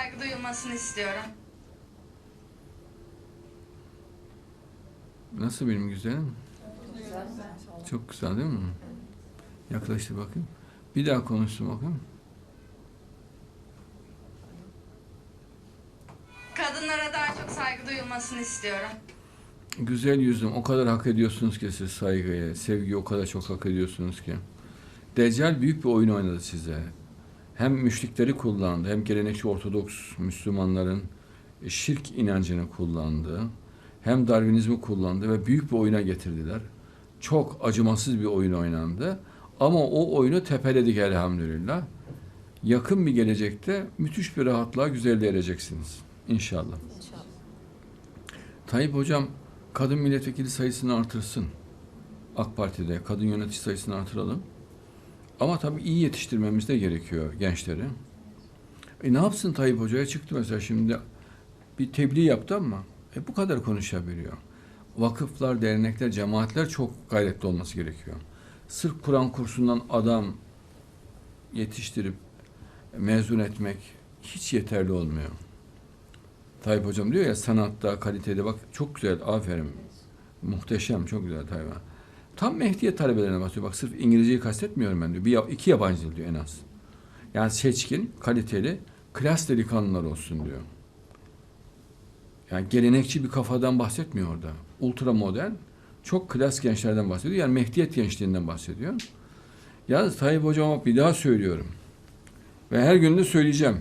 saygı duyulmasını istiyorum. Nasıl benim güzelim? Çok güzel değil mi? Yaklaştır bakayım. Bir daha konuşsun bakayım. Kadınlara daha çok saygı duyulmasını istiyorum. Güzel yüzüm. O kadar hak ediyorsunuz ki siz saygıyı, sevgiyi o kadar çok hak ediyorsunuz ki. Deccal büyük bir oyun oynadı size. Hem müşrikleri kullandı, hem gelenekçi Ortodoks Müslümanların şirk inancını kullandı. Hem Darwinizmi kullandı ve büyük bir oyuna getirdiler. Çok acımasız bir oyun oynandı. Ama o oyunu tepeledik elhamdülillah. Yakın bir gelecekte müthiş bir rahatlığa güzelliğe ereceksiniz. İnşallah. Tayyip Hocam kadın milletvekili sayısını artırsın. AK Parti'de kadın yönetici sayısını artıralım. Ama tabii iyi yetiştirmemiz de gerekiyor gençleri. E ne yapsın Tayyip Hoca'ya çıktı mesela şimdi bir tebliğ yaptı ama e bu kadar konuşabiliyor. Vakıflar, dernekler, cemaatler çok gayretli olması gerekiyor. Sırf Kur'an kursundan adam yetiştirip mezun etmek hiç yeterli olmuyor. Tayyip Hocam diyor ya sanatta, kalitede bak çok güzel, aferin. Muhteşem, çok güzel Tayyip. Tam Mehdiyet talebelerine bahsediyor. Bak sırf İngilizceyi kastetmiyorum ben diyor. Bir, iki yabancı dil diyor en az. Yani seçkin, kaliteli, klas delikanlılar olsun diyor. Yani gelenekçi bir kafadan bahsetmiyor orada. Ultra modern, çok klas gençlerden bahsediyor. Yani Mehdiyet gençliğinden bahsediyor. Yalnız Tayyip Hocam'a bir daha söylüyorum. Ve her gün de söyleyeceğim.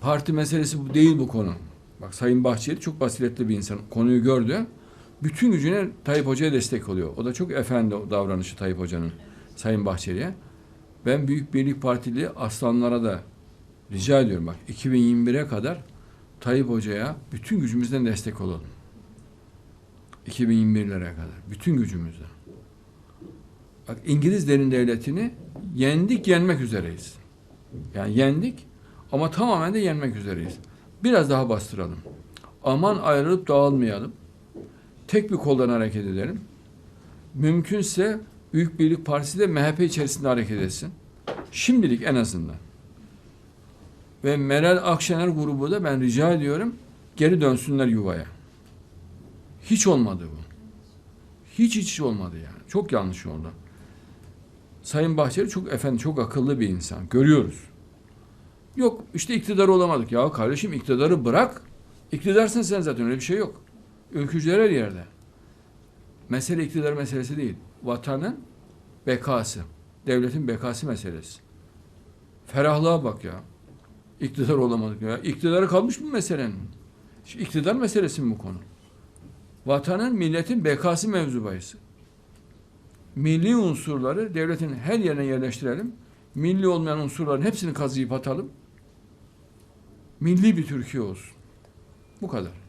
Parti meselesi bu değil bu konu. Bak Sayın Bahçeli çok basiretli bir insan. Konuyu gördü. Bütün gücüne Tayyip Hoca'ya destek oluyor. O da çok efendi davranışı Tayyip Hoca'nın. Sayın Bahçeli'ye. Ben Büyük Birlik Partili aslanlara da rica ediyorum bak 2021'e kadar Tayyip Hoca'ya bütün gücümüzden destek olalım. 2021'lere kadar. Bütün gücümüzle. Bak İngiliz derin devletini yendik, yenmek üzereyiz. Yani yendik ama tamamen de yenmek üzereyiz. Biraz daha bastıralım. Aman ayrılıp dağılmayalım. Tek bir koldan hareket edelim. Mümkünse Büyük Birlik Partisi de MHP içerisinde hareket etsin. Şimdilik en azından. Ve Meral Akşener grubu da ben rica ediyorum geri dönsünler yuvaya. Hiç olmadı bu. Hiç hiç olmadı yani. Çok yanlış oldu. Sayın Bahçeli çok efendi, çok akıllı bir insan. Görüyoruz. Yok işte iktidar olamadık. Ya kardeşim iktidarı bırak. İktidarsın sen zaten öyle bir şey yok. Ülkücüler her yerde. Mesele iktidar meselesi değil. Vatanın bekası. Devletin bekası meselesi. Ferahlığa bak ya. İktidar olamadık ya. İktidarı kalmış mı meselenin? Şu iktidar meselesi mi bu konu? Vatanın, milletin bekası mevzu bahisi. Milli unsurları devletin her yerine yerleştirelim. Milli olmayan unsurların hepsini kazıyıp atalım. Milli bir Türkiye olsun. Bu kadar.